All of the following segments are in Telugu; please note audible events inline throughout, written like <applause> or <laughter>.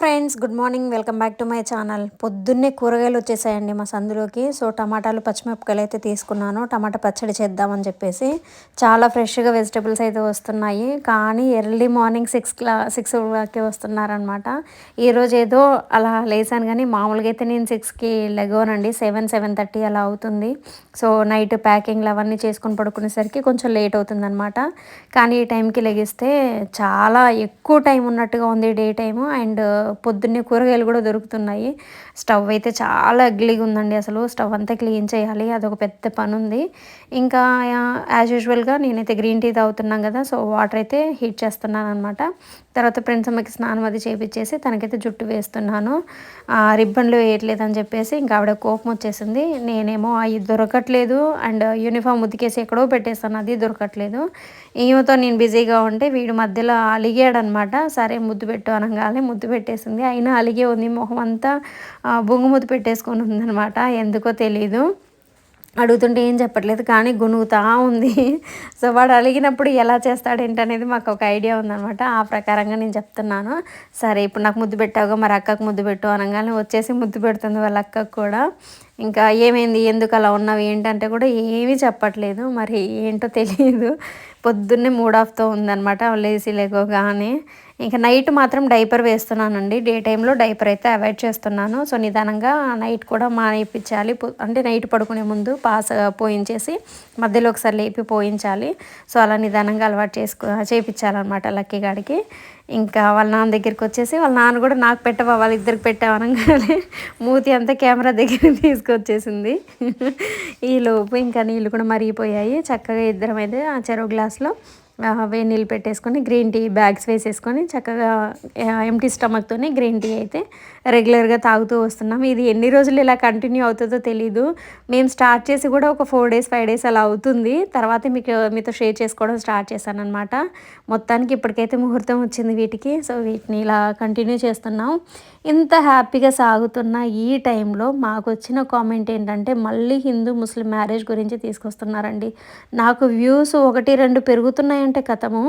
Friends friends good morning. Welcome back to my channel. పొద్దున్నే కూరగాయలు వచ్చేసాయండి మా సందులోకి. సో టమాటాలు పచ్చిమిరపకాయలు అయితే తీసుకున్నాను. టమాటా పచ్చడి చేద్దామని చెప్పేసి చాలా ఫ్రెష్గా వెజిటబుల్స్ అయితే వస్తున్నాయి. కానీ ఎర్లీ మార్నింగ్ సిక్స్ క్లా సిక్స్ క్లాక్కి వస్తున్నారనమాట ఈరోజు ఏదో అలా లేసాను కానీ మామూలుగా అయితే నేను సిక్స్కి లెగోనండి సెవెన్ సెవెన్ థర్టీ అలా అవుతుంది. సో నైట్ ప్యాకింగ్లు అవన్నీ చేసుకొని పడుకునేసరికి కొంచెం లేట్ అవుతుందన్నమాట. కానీ ఈ టైంకి లెగిస్తే చాలా ఎక్కువ టైం ఉన్నట్టుగా ఉంది డే టైము. అండ్ పొద్దున్నే కూరగాయలు కూడా దొరుకుతున్నాయి. స్టవ్ అయితే చాలా అగ్లీగా ఉందండి అసలు. స్టవ్ అంతా క్లీన్ చేయాలి. అదొక పెద్ద పని ఉంది ఇంకా యాజ్ యూజువల్గా నేనైతే గ్రీన్ టీ తాగుతున్నాను కదా సో వాటర్ అయితే హీట్ చేస్తున్నాను అనమాట తర్వాత ఫ్రెండ్స్ అమ్మకి స్నానం అది చేపించేసి తనకైతే జుట్టు వేస్తున్నాను. రిబ్బన్లు వేయట్లేదు అని చెప్పేసి ఇంకా ఆవిడ కోపం వచ్చేసింది. నేనేమో అవి దొరకట్లేదు. అండ్ యూనిఫామ్ ఉతికేసి ఎక్కడో పెట్టేస్తాను. అది దొరకట్లేదు. ఈమెతో నేను బిజీగా ఉంటే వీడు మధ్యలో అలిగాడనమాట సరే ముద్దు పెట్టు అనగానే ముద్దు పెట్టేసింది. అయినా అలిగే ఉంది మొహం అంతా బొంగు ముద్దు పెట్టేసుకొని ఉందనమాట ఎందుకో తెలీదు. అడుగుతుంటే ఏం చెప్పట్లేదు కానీ గునుగుతా ఉంది. సో వాడు అడిగినప్పుడు ఎలా చేస్తాడు ఏంటనేది మాకు ఒక ఐడియా ఉందనమాట ఆ ప్రకారంగా నేను చెప్తున్నాను. సరే ఇప్పుడు నాకు ముద్దు పెట్టావుగా మరి అక్కకు ముద్దు పెట్టు అనగానే వచ్చేసి ముద్దు పెడుతుంది వాళ్ళ అక్కకు కూడా. ఇంకా ఏమైంది ఎందుకు అలా ఉన్నావు ఏంటంటే కూడా ఏమీ చెప్పట్లేదు. మరి ఏంటో తెలియదు పొద్దున్నే మూడ్ ఆఫ్తో ఉందనమాట లేసి లేకోగానే ఇంకా నైట్ మాత్రం డైపర్ వేస్తున్నానండి. డే టైంలో డైపర్ అయితే అవాయిడ్ చేస్తున్నాను. సో నిదానంగా నైట్ కూడా మానేపించాలి అంటే నైట్ పడుకునే ముందు పాస్ పోయించేసి మధ్యలో ఒకసారి లేపి పోయించాలి. సో అలా నిదానంగా అలవాటు చేసుకో చేయించాలన్నమాట లక్కీ గాడికి. ఇంకా వాళ్ళ నాన్న దగ్గరికి వచ్చేసి వాళ్ళ నాన్న కూడా నాకు పెట్టవా వాళ్ళిద్దరికి పెట్టామనగానే మూతి అంతా కెమెరా దగ్గర <laughs> తీసుకొచ్చేసింది. ఈ లోపు ఇంకా నీళ్ళు కూడా మరిగిపోయాయి. చక్కగా ఇద్దరం అయితే ఆ చెరువు గ్లాస్లో వేడి నీళ్ళు పెట్టేసుకొని గ్రీన్ టీ బ్యాగ్స్ వేసేసుకొని చక్కగా ఎంటీ స్టమక్తోనే గ్రీన్ టీ అయితే రెగ్యులర్గా తాగుతూ వస్తున్నాం. ఇది ఎన్ని రోజులు ఇలా కంటిన్యూ అవుతుందో తెలీదు. మేము స్టార్ట్ చేసి కూడా ఒక ఫోర్ డేస్ ఫైవ్ డేస్ అలా అవుతుంది. తర్వాత మీకు మీతో షేర్ చేసుకోవడం స్టార్ట్ చేశాను అనమాట మొత్తానికి ఇప్పటికైతే ముహూర్తం వచ్చింది వీటికి. సో వీటిని ఇలా కంటిన్యూ చేస్తున్నాం. ఇంత హ్యాపీగా సాగుతున్న ఈ టైంలో మాకు వచ్చిన కామెంట్ ఏంటంటే మళ్ళీ హిందూ ముస్లిం మ్యారేజ్ గురించి తీసుకొస్తున్నారండి. నాకు వ్యూస్ ఒకటి రెండు అంటే కథము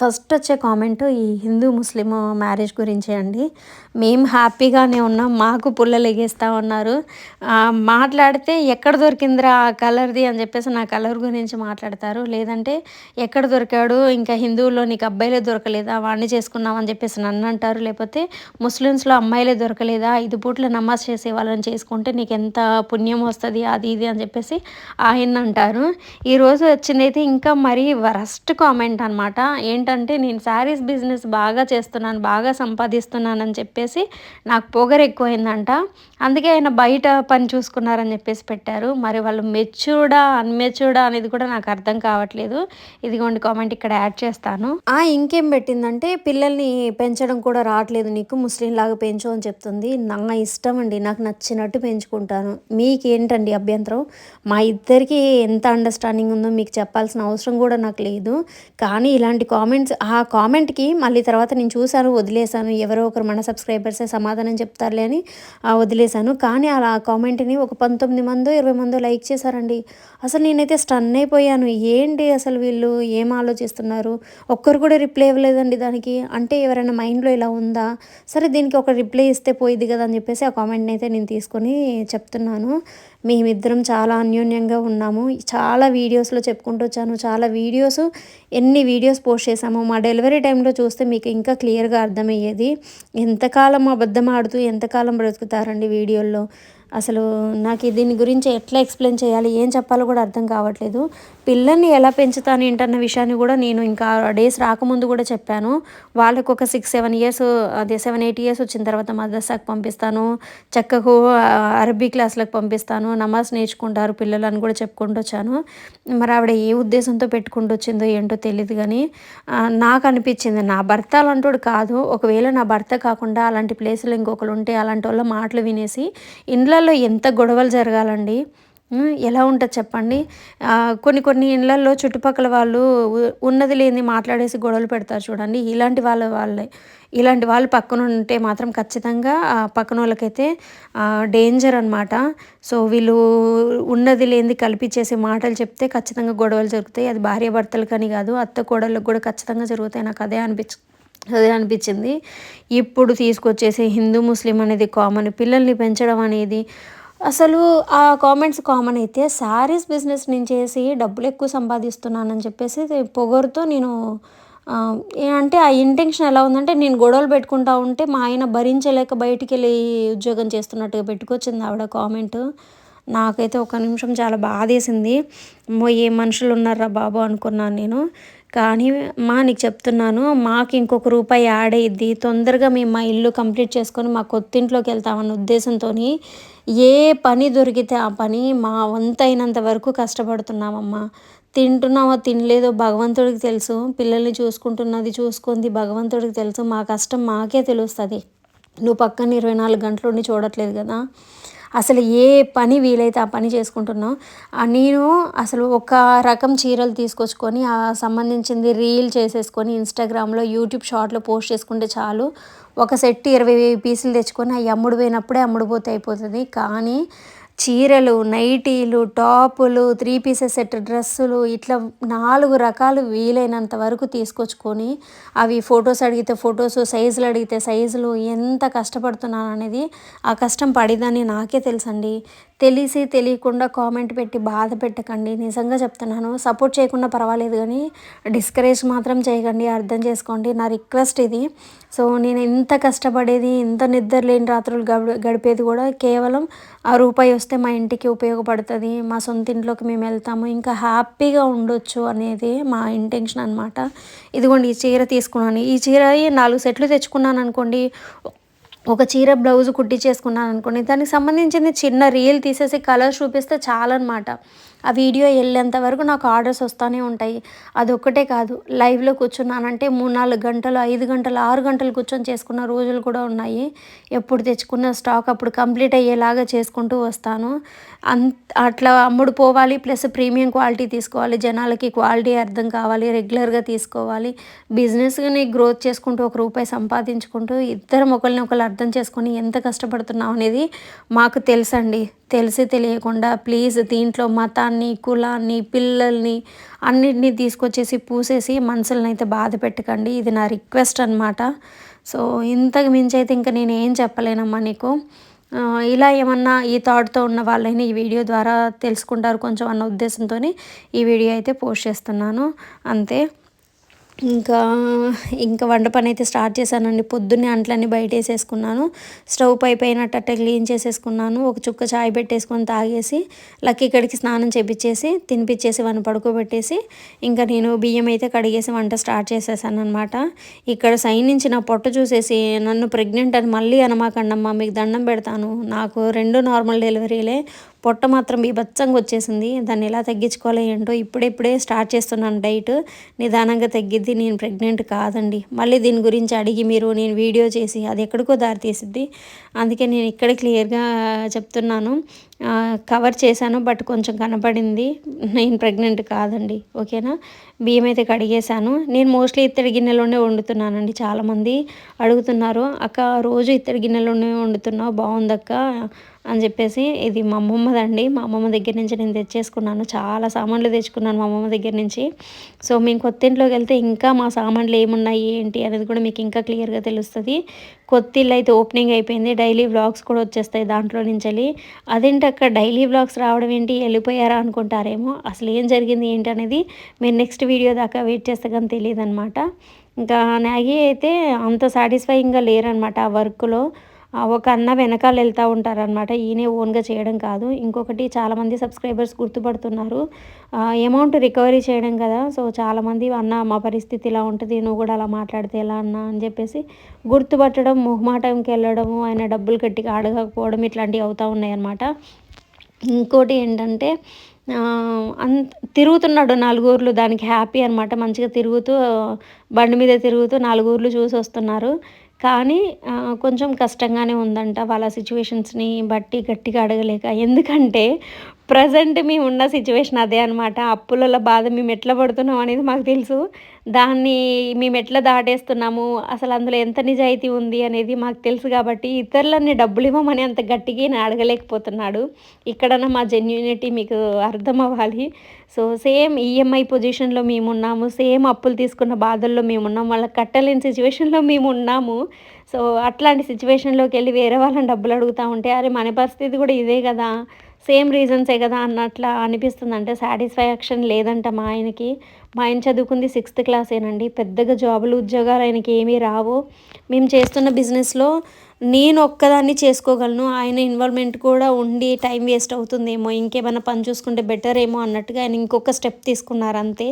ఫస్ట్ వచ్చే కామెంట్ ఈ హిందూ ముస్లిం మ్యారేజ్ గురించే అండి. మేము హ్యాపీగానే ఉన్నాం మాకు పుల్లలు ఎగేస్తూ ఉన్నారు. మాట్లాడితే ఎక్కడ దొరికిందిరా ఆ కలర్ది అని చెప్పేసి నా కలర్ గురించి మాట్లాడతారు. లేదంటే ఎక్కడ దొరికాడు ఇంకా హిందువుల్లో నీకు అబ్బాయిలే దొరకలేదా వాడిని చేసుకున్నాం అని చెప్పేసి నన్ను అంటారు. లేకపోతే ముస్లిమ్స్లో అమ్మాయిలే దొరకలేదా ఐదు పూట్ల నమాజ్ చేసే వాళ్ళని చేసుకుంటే నీకు ఎంత పుణ్యం వస్తుంది అది ఇది అని చెప్పేసి ఆయన అంటారు. ఈరోజు వచ్చిందైతే ఇంకా మరీ వరస్ట్ కామెంట్ అనమాట ఏంటంటే నేను శారీస్ బిజినెస్ బాగా చేస్తున్నాను బాగా సంపాదిస్తున్నానని చెప్పేసి నాకు పొగరు ఎక్కువైందంట. అందుకే ఆయన బయట పని చూసుకున్నారని చెప్పేసి పెట్టారు. మరి వాళ్ళు మెచ్యూర్డా అన్మెచ్యూర్డా అనేది కూడా నాకు అర్థం కావట్లేదు. ఇదిగోండి కామెంట్ ఇక్కడ యాడ్ చేస్తాను. ఆ ఇంకేం పెట్టిందంటే పిల్లల్ని పెంచడం కూడా రావట్లేదు. నీకు ముస్లిం లాగా పెంచు అని చెప్తుంది. నా ఇష్టం అండి. నాకు నచ్చినట్టు పెంచుకుంటాను. మీకేంటండి అభ్యంతరం? మా ఇద్దరికి ఎంత అండర్స్టాండింగ్ ఉందో మీకు చెప్పాల్సిన అవసరం కూడా నాకు లేదు. కానీ ఇలాంటి కామెంట్స్ ఆ కామెంట్కి మళ్ళీ తర్వాత నేను చూశాను వదిలేశాను. ఎవరో ఒకరు మన సబ్స్క్రైబర్సే సమాధానం చెప్తారులే అని వదిలేశాను. కానీ అలా కామెంట్ని ఒక పంతొమ్మిది మందో ఇరవై మందో లైక్ చేశారండి. అసలు నేనైతే స్టన్ అయిపోయాను. ఏంటి అసలు వీళ్ళు? ఏం ఆలోచిస్తున్నారు? ఒక్కరు కూడా రిప్లై ఇవ్వలేదండి దానికి. అంటే ఎవరైనా మైండ్లో ఇలా ఉందా? సరే దీనికి ఒక రిప్లై ఇస్తే పోయింది కదా అని చెప్పేసి ఆ కామెంట్ని అయితే నేను తీసుకొని చెప్తున్నాను. మేమిద్దరం చాలా అన్యోన్యంగా ఉన్నాము. చాలా వీడియోస్లో చెప్పుకుంటూ వచ్చాను. చాలా వీడియోస్ ఎన్ని వీడియోస్ పోస్ట్ చేశాము మా డెలివరీ టైంలో చూస్తే మీకు ఇంకా క్లియర్గా అర్థమయ్యేది. ఎంతకాలం అబద్ధం ఆడుతూ ఎంతకాలం బ్రతుకుతారండి వీడియోల్లో. అసలు నాకు దీని గురించి ఎట్లా ఎక్స్ప్లెయిన్ చేయాలి ఏం చెప్పాలో కూడా అర్థం కావట్లేదు. పిల్లల్ని ఎలా పెంచుతాను ఏంటన్న విషయాన్ని కూడా నేను ఇంకా డేస్ రాకముందు కూడా చెప్పాను. వాళ్ళకు ఒక సిక్స్ సెవెన్ ఇయర్స్ అదే సెవెన్ ఎయిట్ ఇయర్స్ వచ్చిన తర్వాత మదర్సాకి పంపిస్తాను. చక్కకు అరబీ క్లాసులకు పంపిస్తాను. నమాజ్ నేర్చుకుంటారు పిల్లలు అని కూడా చెప్పుకుంటూ వచ్చాను. మరి ఆవిడ ఏ ఉద్దేశంతో పెట్టుకుంటూ వచ్చిందో ఏంటో తెలియదు కానీ నాకు అనిపించింది నా భర్త అలాంటి కాదు. ఒకవేళ నా భర్త కాకుండా అలాంటి ప్లేసులు ఇంకొకరు ఉంటే అలాంటి వాళ్ళ మాటలు వినేసి ఇండ్లలో ఎంత గొడవలు జరగాలండి? ఎలా ఉంటుంది చెప్పండి? కొన్ని కొన్ని ఇళ్ళల్లో చుట్టుపక్కల వాళ్ళు ఉన్నది లేని మాట్లాడేసి గొడవలు పెడతారు చూడండి. ఇలాంటి వాళ్ళ వాళ్ళే ఇలాంటి వాళ్ళు పక్కన ఉంటే మాత్రం ఖచ్చితంగా పక్కన వాళ్ళకైతే డేంజర్ అనమాట సో వీళ్ళు ఉన్నది లేనిది కల్పించేసి మాటలు చెప్తే ఖచ్చితంగా గొడవలు జరుగుతాయి. అది భార్య భర్తలు కానీ కాదు అత్త కోడళ్ళకు కూడా ఖచ్చితంగా జరుగుతాయి. నాకు అదే అనిపించు అదే అనిపించింది. ఇప్పుడు తీసుకొచ్చేసి హిందూ ముస్లిం అనేది కామన్ పిల్లల్ని పెంచడం అనేది అసలు ఆ కామెంట్స్ కామన్ అయితే శారీస్ బిజినెస్ నేను చేసి డబ్బులు ఎక్కువ సంపాదిస్తున్నానని చెప్పేసి పొగరుతో నేను అంటే ఆ ఇంటెన్షన్ ఎలా ఉందంటే నేను గొడవలు పెట్టుకుంటా ఉంటే మా ఆయన భరించలేక బయటికి వెళ్ళి ఉద్యోగం చేస్తున్నట్టుగా పెట్టుకొచ్చింది ఆవిడ కామెంట్ నాకైతే ఒక నిమిషం చాలా బాధేసింది. ఏ మనుషులు ఉన్నారా బాబు అనుకున్నాను నేను. కానీ మా నీకు చెప్తున్నాను మాకు ఇంకొక రూపాయి యాడ్ అయ్యిద్ది తొందరగా మేము మా ఇల్లు కంప్లీట్ చేసుకొని మా కొత్తింట్లోకి వెళ్తామన్న ఉద్దేశంతో ఏ పని దొరికితే ఆ పని మా వంతైనంత వరకు కష్టపడుతున్నామమ్మా. తింటున్నామో తినలేదో భగవంతుడికి తెలుసు పిల్లల్ని చూసుకుంటున్నది చూసుకుంది భగవంతుడికి తెలుసు మా కష్టం మాకే తెలుస్తుంది. నువ్వు పక్కన ఇరవై నాలుగు గంటలు ఉండి చూడట్లేదు కదా. అసలు ఏ పని వీలైతే ఆ పని చేసుకుంటున్నాం నేను అసలు ఒక రకం చీరలు తీసుకొచ్చుకొని ఆ సంబంధించింది రీల్ చేసేసుకొని ఇన్స్టాగ్రామ్లో యూట్యూబ్ షార్ట్లో పోస్ట్ చేసుకుంటే చాలు. ఒక సెట్ ఇరవై పీసులు తెచ్చుకొని అవి అమ్ముడు పోయినప్పుడే అమ్ముడు పోతే అయిపోతుంది. కానీ చీరలు నైటీలు టాపులు త్రీ పీసెస్ సెట్ డ్రెస్సులు ఇట్లా నాలుగు రకాలు వీలైనంత వరకు తీసుకొచ్చుకొని అవి ఫొటోస్ అడిగితే ఫొటోస్ సైజులు అడిగితే సైజులు ఎంత కష్టపడుతున్నాను అనేది ఆ కష్టం పడిదని నాకే తెలుసండి. తెలిసి తెలియకుండా కామెంట్ పెట్టి బాధ పెట్టకండి. నిజంగా చెప్తున్నాను సపోర్ట్ చేయకుండా పర్వాలేదు కానీ డిస్కరేజ్ మాత్రం చేయకండి అర్థం చేసుకోండి. నా రిక్వెస్ట్ ఇది. సో నేను ఎంత కష్టపడేది ఎంత నిద్ర లేని రాత్రులు గడిపేది కూడా కేవలం ఆ రూపాయి వస్తే మా ఇంటికి ఉపయోగపడుతుంది మా సొంత ఇంట్లోకి మేము వెళ్తాము ఇంకా హ్యాపీగా ఉండొచ్చు అనేది మా ఇంటెన్షన్ అనమాట ఇదిగోండి ఈ చీర తీసుకున్నాను. ఈ చీర నాలుగు సెట్లు తెచ్చుకున్నాను అనుకోండి ఒక చీర బ్లౌజ్ కుట్టించేసుకున్నాను అనుకోండి దానికి సంబంధించింది చిన్న రీల్ తీసేసి కలర్స్ చూపిస్తే చాలన్నమాట. ఆ వీడియో వెళ్ళేంత వరకు నాకు ఆర్డర్స్ వస్తూనే ఉంటాయి. అదొక్కటే కాదు లైవ్లో కూర్చున్నానంటే మూడు నాలుగు గంటలు ఐదు గంటలు ఆరు గంటలు కూర్చొని చేసుకున్న రోజులు కూడా ఉన్నాయి. ఎప్పుడు తెచ్చుకున్న స్టాక్ అప్పుడు కంప్లీట్ అయ్యేలాగా చేసుకుంటూ వస్తాను. అన్ అట్లా అమ్ముడు పోవాలి ప్లస్ ప్రీమియం క్వాలిటీ తీసుకోవాలి జనాలకి క్వాలిటీ అర్థం కావాలి రెగ్యులర్గా తీసుకోవాలి. బిజినెస్ని గ్రోత్ చేసుకుంటూ ఒక రూపాయి సంపాదించుకుంటూ ఇద్దరం ఒకరిని ఒకరు అర్థం చేసుకొని ఎంత కష్టపడుతున్నాం అనేది మాకు తెలుసండి. తెలిసి తెలియకుండా ప్లీజ్ దీంట్లో మతాన్ని కులాన్ని పిల్లల్ని అన్నిటినీ తీసుకొచ్చేసి పూసేసి మనసులను అయితే బాధ పెట్టకండి. ఇది నా రిక్వెస్ట్ అనమాట సో ఇంతకు మించి అయితే ఇంకా నేను ఏం చెప్పలేనమ్మా నీకు. ఇలా ఏమన్నా ఈ థాట్తో ఉన్న వాళ్ళని ఈ వీడియో ద్వారా తెలుసుకుంటారు కొంచెం అన్న ఉద్దేశంతో ఈ వీడియో అయితే పోస్ట్ చేస్తున్నాను. అంతే. ఇంకా ఇంకా వంట పని అయితే స్టార్ట్ చేశానండి. పొద్దున్నే అంట్లన్నీ బయట వేసేసుకున్నాను స్టవ్ పై పైన క్లీన్ చేసేసుకున్నాను. ఒక చుక్క చాయ్ పెట్టేసుకొని తాగేసి లక్కీ ఇక్కడికి స్నానం చేపించేసి తినిపించేసి వాడిని పడుకోబెట్టేసి ఇంకా నేను బియ్యం అయితే కడిగేసి వంట స్టార్ట్ చేసేసాను అనమాట ఇక్కడ సైన్ నుంచి నా పొట్ట చూసేసి నన్ను ప్రెగ్నెంట్ అని మళ్ళీ అనమాకండమ్మా మీకు దండం పెడతాను. నాకు రెండు నార్మల్ డెలివరీలే పొట్ట మాత్రం బీభత్సంగా వచ్చేసింది. దాన్ని ఎలా తగ్గించుకోవాలి ఏంటో ఇప్పుడిప్పుడే స్టార్ట్ చేస్తున్నాను డైట్. నిదానంగా తగ్గిద్ది. నేను ప్రెగ్నెంట్ కాదండి. మళ్ళీ దీని గురించి అడిగి మీరు నేను వీడియో చేసి అది ఎక్కడికో దారి తీసిద్ది అందుకే నేను ఇక్కడ క్లియర్గా చెప్తున్నాను. కవర్ చేశాను బట్ కొంచెం కనపడింది. నేను ప్రెగ్నెంట్ కాదండి. ఓకేనా? బియ్యం అయితే కడిగేశాను. నేను మోస్ట్లీ ఇత్తడి గిన్నెలోనే వండుతున్నానండి. చాలామంది అడుగుతున్నారు అక్క రోజు ఇత్తడి గిన్నెలోనే వండుతున్నావు? బాగుందక్క? అని చెప్పేసి ఇది మా అమ్మమ్మదండి. మా అమ్మమ్మ దగ్గర నుంచి నేను తెచ్చేసుకున్నాను. చాలా సామాన్లు తెచ్చుకున్నాను మా అమ్మమ్మ దగ్గర నుంచి. సో మేము కొత్త ఇంట్లోకి వెళ్తే ఇంకా మా సామాన్లు ఏమున్నాయి ఏంటి అనేది కూడా మీకు ఇంకా క్లియర్గా తెలుస్తుంది. కొత్త ఇల్లు అయితే ఓపెనింగ్ అయిపోయింది. డైలీ వ్లాగ్స్ కూడా వచ్చేస్తాయి దాంట్లో నుంచి అదేంటి అక్కడ డైలీ వ్లాగ్స్ రావడం ఏంటి? వెళ్ళిపోయారా అనుకుంటారేమో. అసలు ఏం జరిగింది ఏంటి అనేది మీరు నెక్స్ట్ వీడియో దాకా వెయిట్ చేస్తే కానీ తెలియదు అనమాట ఇంకా నాగి అయితే అంత సాటిస్ఫైయింగ్గా లేరనమాట ఆ వర్క్లో. ఒక అన్న వెనకాల వెళ్తూ ఉంటారనమాట ఈయనే ఓన్గా చేయడం కాదు. ఇంకొకటి చాలామంది సబ్స్క్రైబర్స్ గుర్తుపడుతున్నారు. అమౌంట్ రికవరీ చేయడం కదా. సో చాలామంది అన్న మా పరిస్థితి ఇలా ఉంటుంది నువ్వు కూడా అలా మాట్లాడితే ఎలా అన్న? అని చెప్పేసి గుర్తుపట్టడం మొహమాటంకి వెళ్ళడము ఆయన డబ్బులు కట్టి అడగకపోవడం ఇట్లాంటివి అవుతూ ఉన్నాయన్నమాట. ఇంకోటి ఏంటంటే అన్ తిరుగుతున్నాడు నాలుగూర్లు దానికి హ్యాపీ అనమాట మంచిగా తిరుగుతూ బండి మీద తిరుగుతూ నాలుగూర్లు చూసి వస్తున్నారు. కానీ కొంచెం కష్టంగానే ఉందంట వాళ్ళ సిచ్యువేషన్స్ని బట్టి గట్టిగా అడగలేక. ఎందుకంటే ప్రజెంట్ మేము ఉన్న సిచ్యువేషన్ అదే అనమాట అప్పుల బాధ మేము ఎట్లా పడుతున్నాం అనేది మాకు తెలుసు. దాన్ని మేము ఎట్లా దాటేస్తున్నాము? అసలు అందులో ఎంత నిజాయితీ ఉంది అనేది మాకు తెలుసు కాబట్టి ఇతరులని డబ్బులు ఇవ్వమని అంత గట్టిగా నేను అడగలేకపోతున్నాడు. ఇక్కడన్నా మా జెన్యూనిటీ మీకు అర్థం అవ్వాలి. సో సేమ్ ఈఎంఐ పొజిషన్లో మేము ఉన్నాము. సేమ్ అప్పులు తీసుకున్న బాధల్లో మేము ఉన్నాం వాళ్ళకి కట్టలేని సిచ్యువేషన్లో మేము ఉన్నాము. సో అట్లాంటి సిచ్యువేషన్లోకి వెళ్ళి వేరే వాళ్ళని డబ్బులు అడుగుతూ ఉంటే అరే మన పరిస్థితి కూడా ఇదే కదా. సేమ్ రీజన్సే కదా అన్నట్లా అనిపిస్తుంది అంటే సాటిస్ఫాక్షన్ లేదంట మా ఆయనకి. మా ఆయన చదువుకుంది సిక్స్త్ క్లాసేనండి. పెద్దగా జాబులు ఉద్యోగాలు ఆయనకి ఏమీ రావు. మేము చేస్తున్న బిజినెస్లో నేను ఒక్కదాన్ని చేసుకోగలను. ఆయన ఇన్వాల్వ్మెంట్ కూడా ఉండి టైం వేస్ట్ అవుతుందేమో ఇంకేమైనా పని చూసుకుంటే బెటర్ ఏమో అన్నట్టుగా ఆయన ఇంకొక స్టెప్ తీసుకున్నారు అంతే.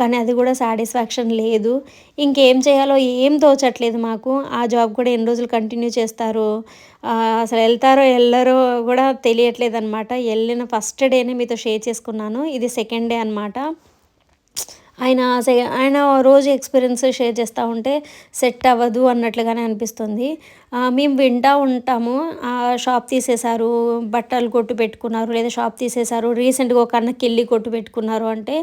కానీ అది కూడా సాటిస్ఫాక్షన్ లేదు. ఇంకేం చేయాలో ఏం తోచట్లేదు మాకు. ఆ జాబ్ కూడా ఎన్ని రోజులు కంటిన్యూ చేస్తారు? అసలు వెళ్తారో వెళ్ళరో కూడా తెలియట్లేదు అనమాట వెళ్ళిన ఫస్ట్ డేనే మీతో షేర్ చేసుకున్నాను. ఇది సెకండ్ డే అనమాట ఆయన ఆయన రోజు ఎక్స్పీరియన్స్ షేర్ చేస్తూ ఉంటే సెట్ అవ్వదు అన్నట్లుగానే అనిపిస్తుంది. మేము వింటూ ఉంటాము. షాప్ తీసేశారు బట్టలు కొట్టు పెట్టుకున్నారు లేదా షాప్ తీసేశారు రీసెంట్గా ఒక అన్నకి వెళ్ళి కొట్టు పెట్టుకున్నారు అంటే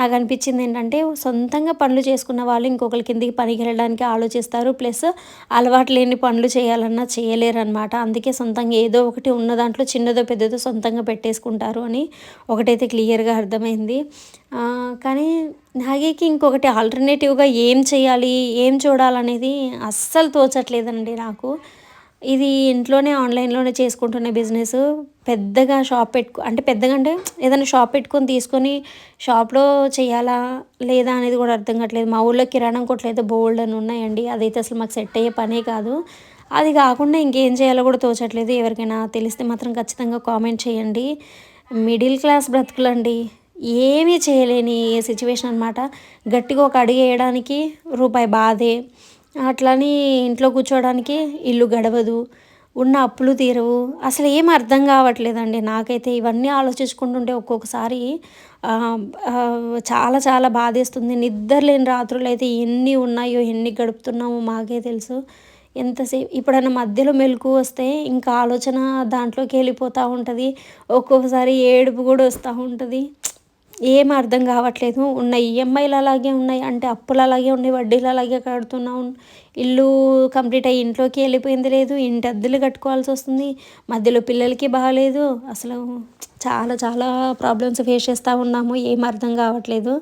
నాకు అనిపించింది ఏంటంటే సొంతంగా పనులు చేసుకున్న వాళ్ళు ఇంకొకరి కిందికి పనికి వెళ్ళడానికి ఆలోచిస్తారు. ప్లస్ అలవాటు లేని పనులు చేయాలన్నా చేయలేరు అనమాట అందుకే సొంతంగా ఏదో ఒకటి ఉన్న దాంట్లో చిన్నదో పెద్దదో సొంతంగా పెట్టేసుకుంటారు అని ఒకటైతే క్లియర్గా అర్థమైంది. కానీ నాగేకి ఇంకొకటి ఆల్టర్నేటివ్గా ఏం చేయాలి ఏం చూడాలనేది అస్సలు తోచట్లేదండి నాకు. ఇది ఇంట్లోనే ఆన్లైన్లోనే చేసుకుంటున్న బిజినెస్. పెద్దగా షాప్ పెట్టుకో అంటే పెద్దగా అంటే ఏదైనా షాప్ పెట్టుకొని తీసుకొని షాప్లో చేయాలా లేదా అనేది కూడా అర్థం కావట్లేదు. మా ఊళ్ళో కిరాణం కొట్లయితే బోల్డ్ అని ఉన్నాయండి. అదైతే అసలు మాకు సెట్ అయ్యే పనే కాదు. అది కాకుండా ఇంకేం చేయాలో కూడా తోచట్లేదు. ఎవరికైనా తెలిస్తే మాత్రం ఖచ్చితంగా కామెంట్ చేయండి. మిడిల్ క్లాస్ బ్రతుకులండి. ఏమీ చేయలేని సిచ్యువేషన్ అనమాట గట్టిగా ఒక అడుగు వేయడానికి రూపాయి బాధే. అట్లని ఇంట్లో కూర్చోవడానికి ఇల్లు గడవదు. ఉన్న అప్పులు తీరవు. అసలు ఏం అర్థం కావట్లేదండి. నాకైతే ఇవన్నీ ఆలోచించుకుంటుంటే ఒక్కొక్కసారి చాలా చాలా బాధేస్తుంది. నిద్ర లేని రాత్రులు అయితే ఎన్ని ఉన్నాయో ఎన్ని గడుపుతున్నామో మాకే తెలుసు. ఎంతసేపు ఇప్పుడైనా మధ్యలో మెలకు వస్తే ఇంకా ఆలోచన దాంట్లోకి వెళ్ళిపోతూ ఉంటుంది. ఒక్కొక్కసారి ఏడుపు కూడా వస్తూ ఉంటుంది. ఏం అర్థం కావట్లేదు. ఉన్న ఈఎంఐలు అలాగే ఉన్నాయి. అంటే అప్పులు అలాగే ఉన్నాయి. వడ్డీలు అలాగే కడుతున్నాం. ఇల్లు కంప్లీట్ అయ్యి ఇంట్లోకి వెళ్ళిపోయింది లేదు. ఇంటి అద్దెలు కట్టుకోవాల్సి వస్తుంది. మధ్యలో పిల్లలకి బాగాలేదు అసలు చాలా చాలా ప్రాబ్లమ్స్ ఫేస్ చేస్తూ ఉన్నాము. ఏం అర్థం కావట్లేదు.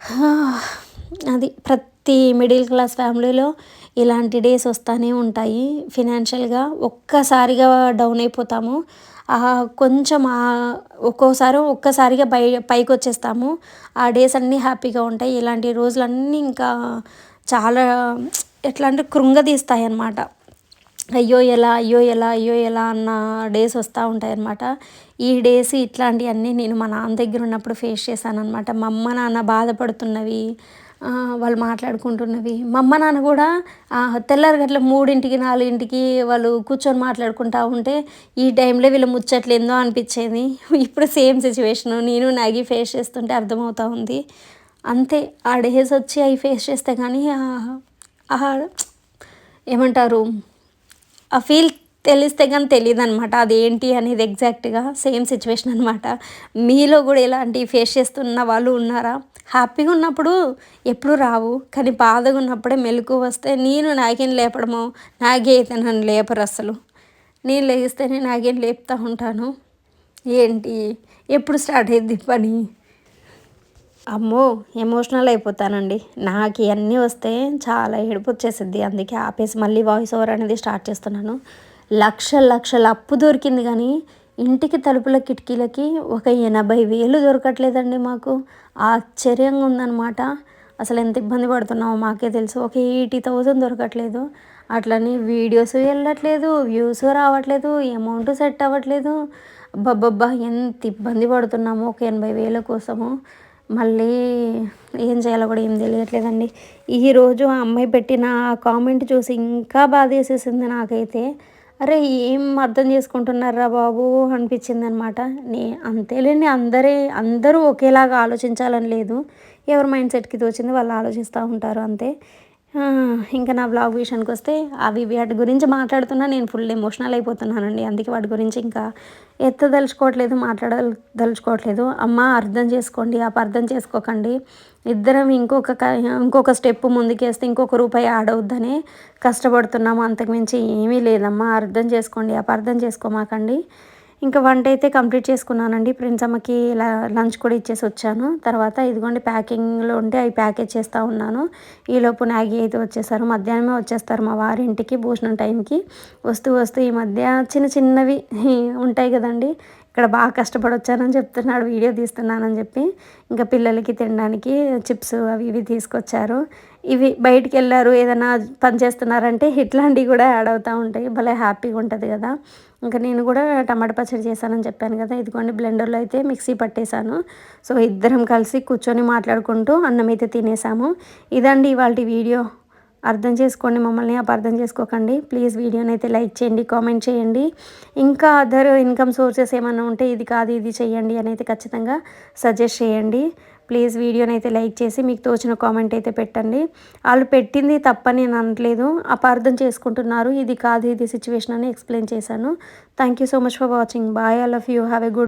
<sighs> అది ప్రతి మిడిల్ క్లాస్ ఫ్యామిలీలో ఇలాంటి డేస్ వస్తూనే ఉంటాయి. ఫినాన్షియల్గా ఒక్కసారిగా డౌన్ అయిపోతాము. కొంచెం ఒక్కోసారి ఒక్కసారిగా పై పైకి వచ్చేస్తాము ఆ డేస్ అన్నీ హ్యాపీగా ఉంటాయి. ఇలాంటి రోజులన్నీ ఇంకా చాలా ఎట్లా అంటే కృంగదీస్తాయి అన్నమాట అయ్యో ఎలా అయ్యో ఎలా అయ్యో ఎలా అన్న డేస్ వస్తూ ఉంటాయి అన్నమాట ఈ డేస్ ఇట్లాంటివన్నీ నేను మా నాన్న దగ్గర ఉన్నప్పుడు ఫేస్ చేశాను అనమాట మా అమ్మ నాన్న బాధపడుతున్నవి వాళ్ళు మాట్లాడుకుంటున్నవి. మా అమ్మ నాన్న కూడా తెల్లారి గట్ల మూడింటికి నాలుగింటికి వాళ్ళు కూర్చొని మాట్లాడుకుంటా ఉంటే ఈ టైంలో వీళ్ళు ముచ్చట్లేందో అనిపించేది. ఇప్పుడు సేమ్ సిచ్యువేషను. నేను నాగి ఫేస్ చేస్తుంటే అర్థమవుతూ ఉంది. అంతే ఆ డేస్ వచ్చి అవి ఫేస్ చేస్తే కానీ ఏమంటారు ఆ ఫీల్ తెలిస్తే కానీ తెలియదు అనమాట అది ఏంటి అనేది ఎగ్జాక్ట్గా సేమ్ సిచ్యువేషన్ అనమాట మీలో కూడా ఇలాంటివి ఫేస్ చేస్తున్న వాళ్ళు ఉన్నారా? హ్యాపీగా ఉన్నప్పుడు ఎప్పుడు రావు. కానీ బాధగా ఉన్నప్పుడే మెలకు వస్తే నేను నాగేం లేపడమో? నాగే అయితే నన్ను లేపరు అసలు. నేను లేస్తేనే నాగేం లేపుతూ ఉంటాను? ఏంటి? ఎప్పుడు స్టార్ట్ అయ్యింది పని? అమ్మో ఎమోషనల్ అయిపోతానండి. నాకు ఇవన్నీ వస్తే చాలా ఏడుపు వచ్చేసిద్ది. అందుకే ఆపేసి మళ్ళీ వాయిస్ ఓవర్ అనేది స్టార్ట్ చేస్తున్నాను. లక్షల లక్షల అప్పు దొరికింది కానీ ఇంటికి తలుపుల కిటికీలకి ఒక ఎనభై వేలు దొరకట్లేదండి మాకు. ఆశ్చర్యంగా ఉందన్నమాట. అసలు ఎంత ఇబ్బంది పడుతున్నామో మాకే తెలుసు. ఒక ఎయిటీ థౌజండ్ దొరకట్లేదు. అట్లని వీడియోస్ వెళ్ళట్లేదు వ్యూస్ రావట్లేదు అమౌంట్ సెట్ అవ్వట్లేదు. అబ్బబ్బబ్బా ఎంత ఇబ్బంది పడుతున్నాము ఒక ఎనభై వేల కోసము. మళ్ళీ ఏం చేయాలో కూడా ఏం తెలియట్లేదండి. ఈరోజు ఆ అమ్మాయి పెట్టిన కామెంట్ చూసి ఇంకా బాధ వేసేసింది నాకైతే. అరే ఏం అర్థం చేసుకుంటున్నారా బాబు అనిపించింది అనమాట నే అంతేలేండి అందరే అందరూ ఒకేలాగా ఆలోచించాలని లేదు. ఎవరి మైండ్ సెట్కి తోచింది వాళ్ళు ఆలోచిస్తూ ఉంటారు అంతే. ఇంకా నా బ్లాగ్ విషయానికి వస్తే అవి వాటి గురించి మాట్లాడుతున్నా నేను ఫుల్ ఎమోషనల్ అయిపోతున్నానండి. అందుకే వాటి గురించి ఇంకా ఎత్తదలుచుకోవట్లేదు మాట్లాడదలుచుకోవట్లేదు. అమ్మ అర్థం చేసుకోండి అపార్థం చేసుకోకండి. ఇద్దరం ఇంకొక ఇంకొక స్టెప్ ముందుకేస్తే ఇంకొక రూపాయి ఆడవద్దనే కష్టపడుతున్నాము. అంతకుమించి ఏమీ లేదమ్మా. అర్థం చేసుకోండి అపార్థం చేసుకోమాకండి. ఇంకా వంట అయితే కంప్లీట్ చేసుకున్నానండి. ఫ్రెండ్స్ అమ్మకి లంచ్ కూడా ఇచ్చేసి వచ్చాను. తర్వాత ఇదిగోండి ప్యాకింగ్లో ఉంటే అవి ప్యాకేజ్ చేస్తూ ఉన్నాను. ఈలోపు నాగి అయితే వచ్చేసారు. మధ్యాహ్నమే వచ్చేస్తారు మా వారింటికి భూషణ టైంకి. వస్తూ వస్తూ ఈ మధ్య చిన్న చిన్నవి <laughs> ఉంటాయి కదండి. ఇక్కడ బాగా కష్టపడి వచ్చానని చెప్తున్నాడు. వీడియో తీస్తున్నానని చెప్పి ఇంకా పిల్లలకి తినడానికి చిప్స్ అవి ఇవి తీసుకొచ్చారు. ఇవి బయటికి వెళ్ళారు. ఏదైనా పని చేస్తున్నారంటే ఇట్లాంటివి కూడా యాడ్ అవుతూ ఉంటాయి. భలే హ్యాపీగా ఉంటుంది కదా. ఇంకా నేను కూడా టమాటా పచ్చడి చేశానని చెప్పాను కదా ఇదిగోండి బ్లెండర్లో అయితే మిక్సీ పట్టేశాను. సో ఇద్దరం కలిసి కూర్చొని మాట్లాడుకుంటూ అన్నం అయితే తినేసాము. ఇదండి ఇవాళ వీడియో. అర్థం చేసుకోండి మమ్మల్ని అపార్థం చేసుకోకండి. ప్లీజ్ వీడియోని అయితే లైక్ చేయండి కామెంట్ చేయండి. ఇంకా అదర్ ఇన్కమ్ సోర్సెస్ ఏమైనా ఉంటే ఇది కాదు ఇది చేయండి అని అయితే ఖచ్చితంగా సజెస్ట్ చేయండి. ప్లీజ్ వీడియోని అయితే లైక్ చేసి మీకు తోచిన కామెంట్ అయితే పెట్టండి. వాళ్ళు పెట్టింది తప్పని నేను అనట్లేదు. అపార్థం చేసుకుంటున్నారు. ఇది కాదు ఇది సిచ్యువేషన్ అని ఎక్స్ప్లెయిన్ చేశాను. Thank you so much for watching bye all of you have a good